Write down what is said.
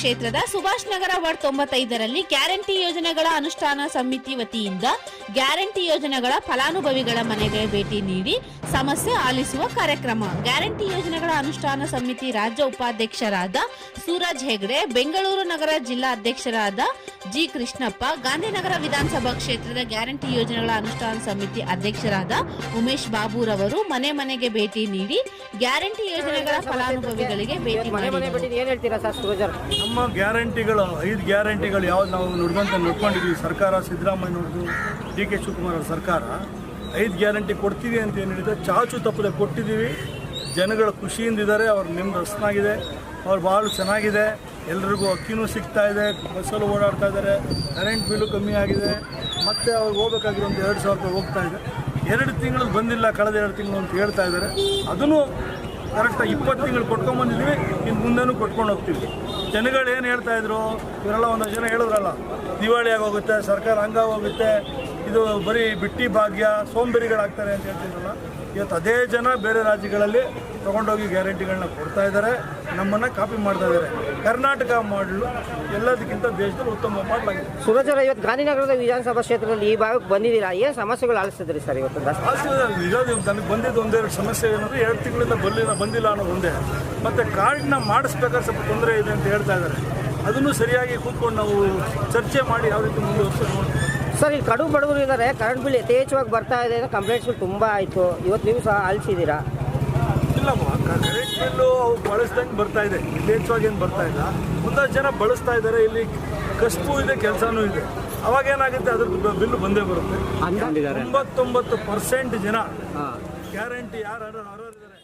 ಕ್ಷೇತ್ರದ ಸುಭಾಷ್ ನಗರ ವಾರ್ಡ್ ತೊಂಬತ್ತೈದರಲ್ಲಿ ಗ್ಯಾರಂಟಿ ಯೋಜನೆಗಳ ಅನುಷ್ಠಾನ ಸಮಿತಿ ವತಿಯಿಂದ ಗ್ಯಾರಂಟಿ ಯೋಜನೆಗಳ ಫಲಾನುಭವಿಗಳ ಮನೆಗೆ ಭೇಟಿ ನೀಡಿ ಸಮಸ್ಯೆ ಆಲಿಸುವ ಕಾರ್ಯಕ್ರಮ. ಗ್ಯಾರಂಟಿ ಯೋಜನೆಗಳ ಅನುಷ್ಠಾನ ಸಮಿತಿ ರಾಜ್ಯ ಉಪಾಧ್ಯಕ್ಷರಾದ ಸೂರಜ್ ಹೆಗ್ಡೆ ಬೆಂಗಳೂರು ನಗರ ಜಿಲ್ಲಾ ಅಧ್ಯಕ್ಷರಾದ ಜಿ ಕೃಷ್ಣಪ್ಪ ಗಾಂಧಿನಗರ ವಿಧಾನಸಭಾ ಕ್ಷೇತ್ರದ ಗ್ಯಾರಂಟಿ ಯೋಜನೆಗಳ ಅನುಷ್ಠಾನ ಸಮಿತಿ ಅಧ್ಯಕ್ಷರಾದ ಉಮೇಶ್ ಬಾಬೂರವರು ಮನೆ ಮನೆಗೆ ಭೇಟಿ ನೀಡಿ ಗ್ಯಾರಂಟಿ ಯೋಜನೆಗಳ ಫಲಾನುಭವಿಗಳಿಗೆ ಭೇಟಿ ನಮ್ಮ ಗ್ಯಾರಂಟಿಗಳು, ಐದು ಗ್ಯಾರಂಟಿಗಳು ಯಾವ್ದು ನಾವು ನುಡ್ಕೊಂತ ನೋಡ್ಕೊಂಡಿದ್ದೀವಿ ಸರ್ಕಾರ, ಸಿದ್ದರಾಮಯ್ಯನವ್ರದ್ದು, ಡಿ ಕೆ ಶಿವಕುಮಾರ್ ಅವ್ರ ಸರ್ಕಾರ. ಐದು ಗ್ಯಾರಂಟಿ ಕೊಡ್ತೀವಿ ಅಂತ ಏನು ಹೇಳಿದ್ರೆ ಚಾಚು ತಪ್ಪದೆ ಕೊಟ್ಟಿದ್ದೀವಿ. ಜನಗಳು ಖುಷಿಯಿಂದಿದ್ದಾರೆ ಅವ್ರ ನಿಮ್ಮ ರಸ್ತನಾಗಿದೆ ಅವ್ರು ಭಾಳ ಚೆನ್ನಾಗಿದೆ, ಎಲ್ರಿಗೂ ಅಕ್ಕಿನೂ ಸಿಗ್ತಾ ಇದೆ, ಬಸ್ಸಲ್ಲಿ ಓಡಾಡ್ತಾ ಇದ್ದಾರೆ, ಕರೆಂಟ್ ಬಿಲ್ಲು ಕಮ್ಮಿ ಆಗಿದೆ, ಮತ್ತು ಅವ್ರಿಗೆ ಹೋಗ್ಬೇಕಾಗಿರೋ ಒಂದು ಎರಡು ಸಾವಿರ ರೂಪಾಯಿ ಹೋಗ್ತಾ ಇದೆ. ಎರಡು ತಿಂಗಳು ಬಂದಿಲ್ಲ, ಕಳೆದ ಎರಡು ತಿಂಗಳು ಅಂತ ಹೇಳ್ತಾ ಇದ್ದಾರೆ. ಅದನ್ನು ಕರೆಕ್ಟಾಗಿ ಇಪ್ಪತ್ತು ತಿಂಗಳು ಕೊಟ್ಕೊಂಡ್ಬಂದಿದ್ದೀವಿ ಇನ್ನು ಮುಂದೆನೂ ಕೊಟ್ಕೊಂಡು ಹೋಗ್ತೀವಿ. ಜನಗಳು ಏನು ಹೇಳ್ತಾ ಇದ್ರು? ಇವರೆಲ್ಲ ಒಂದಷ್ಟು ಜನ ಹೇಳಿದ್ರಲ್ಲ, ದಿವಾಳಿ ಆಗೋಗುತ್ತೆ, ಸರ್ಕಾರ ಹಂಗಾಗೋಗುತ್ತೆ ಇದು ಬರೀ ಬಿಟ್ಟಿ ಭಾಗ್ಯ, ಸೋಂಬೇರಿಗಳಾಗ್ತಾರೆ ಅಂತ ಹೇಳ್ತಿದ್ರಲ್ಲ. ಇವತ್ತು ಅದೇ ಜನ ಬೇರೆ ರಾಜ್ಯಗಳಲ್ಲಿ ತೊಗೊಂಡೋಗಿ ಗ್ಯಾರಂಟಿಗಳನ್ನ ಕೊಡ್ತಾ ಇದ್ದಾರೆ ನಮ್ಮನ್ನು ಕಾಪಿ ಮಾಡ್ತಾ ಇದ್ದಾರೆ. ಕರ್ನಾಟಕ ಮಾಡಲು ಎಲ್ಲದಕ್ಕಿಂತ ದೇಶದಲ್ಲಿ ಉತ್ತಮ ಮಾಡಲಾಗಿದೆ. ಸೂರಜರ್ ಇವತ್ತು ಗಾಂಧಿನಗರದ ವಿಧಾನಸಭಾ ಕ್ಷೇತ್ರದಲ್ಲಿ ಈ ಭಾಗಕ್ಕೆ ಬಂದಿದ್ದೀರಾ? ಏನು ಸಮಸ್ಯೆಗಳು ಆಲಿಸ್ತಿದ್ರಿ ಸರ್ ಇವತ್ತು? ನಿಜ ನನಗೆ ಬಂದಿದ್ದು ಒಂದೆರಡು ಸಮಸ್ಯೆ ಏನಂದ್ರೆ ಎರಡು ತಿಂಗಳಿಂದ ಬಲ್ಲಿನ ಬಂದಿಲ್ಲ ಅನ್ನೋದು ಒಂದೇ. ಮತ್ತು ಕಾರ್ಡ್ನ ಮಾಡಿಸ್ಬೇಕಾದ್ರೆ ಸ್ವಲ್ಪ ತೊಂದರೆ ಇದೆ ಅಂತ ಹೇಳ್ತಾ ಇದ್ದಾರೆ. ಅದನ್ನು ಸರಿಯಾಗಿ ಕೂತ್ಕೊಂಡು ನಾವು ಚರ್ಚೆ ಮಾಡಿ ಯಾವ ರೀತಿ ಮುಂದುವರ್ಸೋದು ಸರ್ ಇಲ್ಲಿ ಕಡು ಬಡವರು ಇದ್ದಾರೆ ಕರೆಂಟ್ ಬಿಲ್ ಯಥೇಚ್ಛವಾಗಿ ಬರ್ತಾ ಇದೆ ಕಂಪ್ಲೇಂಟ್ಸ್ಗಳು ತುಂಬ ಆಯಿತು. ಇವತ್ತು ನೀವು ಸಹ ಆಲಿಸಿದ್ದೀರಾ? ಇಲ್ಲಮ್ಮ ಕರೆಂಟ್ ಬಿಲ್ಲು ಅವು ಬಳಸ್ದಂಗೆ ಬರ್ತಾ ಇದೆ. ಯಥೇಚ್ಛವಾಗಿ ಏನು ಬರ್ತಾ ಇಲ್ಲ. ಒಂದಷ್ಟು ಜನ ಬಳಸ್ತಾ ಇದ್ದಾರೆ ಇಲ್ಲಿ ಕಷ್ಟವೂ ಇದೆ ಕೆಲಸನೂ ಇದೆ. ಅವಾಗ ಏನಾಗುತ್ತೆ ಅದ್ರ ಬಿಲ್ ಬಂದೇ ಬರುತ್ತೆ. ತೊಂಬತ್ತೊಂಬತ್ತು ಪರ್ಸೆಂಟ್ ಜನ ಗ್ಯಾರಂಟಿ ಯಾರು ಅರ್ಹರಿದ್ದಾರೆ